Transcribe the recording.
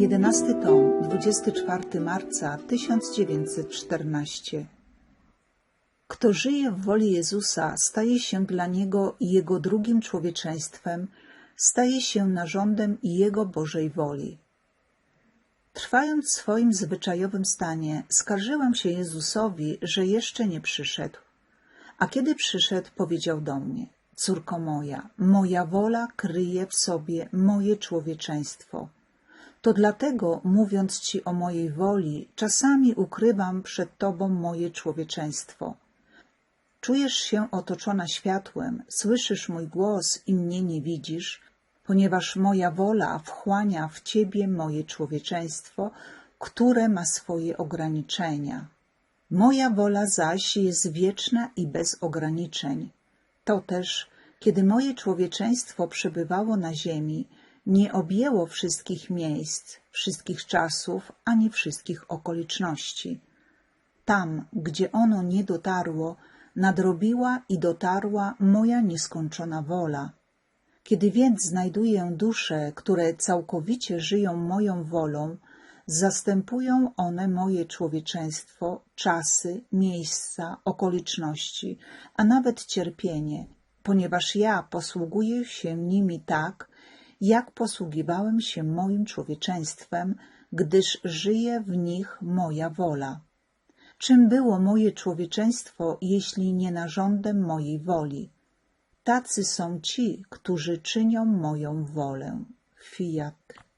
11 tom, 24 marca 1914 Kto żyje w woli Jezusa, staje się dla Niego Jego drugim człowieczeństwem, staje się narządem Jego Bożej woli. Trwając w swoim zwyczajowym stanie, skarżyłam się Jezusowi, że jeszcze nie przyszedł. A kiedy przyszedł, powiedział do mnie: Córko moja, moja wola kryje w sobie moje człowieczeństwo. To dlatego, mówiąc ci o mojej woli, czasami ukrywam przed tobą moje człowieczeństwo. Czujesz się otoczona światłem, słyszysz mój głos i mnie nie widzisz, ponieważ moja wola wchłania w ciebie moje człowieczeństwo, które ma swoje ograniczenia. Moja wola zaś jest wieczna i bez ograniczeń. To też, kiedy moje człowieczeństwo przebywało na ziemi, nie objęło wszystkich miejsc, wszystkich czasów ani wszystkich okoliczności. Tam, gdzie ono nie dotarło, nadrobiła i dotarła moja nieskończona wola. Kiedy więc znajduję dusze, które całkowicie żyją moją wolą, zastępują one moje człowieczeństwo, czasy, miejsca, okoliczności, a nawet cierpienie, ponieważ ja posługuję się nimi tak, jak posługiwałem się moim człowieczeństwem, gdyż żyje w nich moja wola. Czym było moje człowieczeństwo, jeśli nie narządem mojej woli? Tacy są ci, którzy czynią moją wolę. Fiat.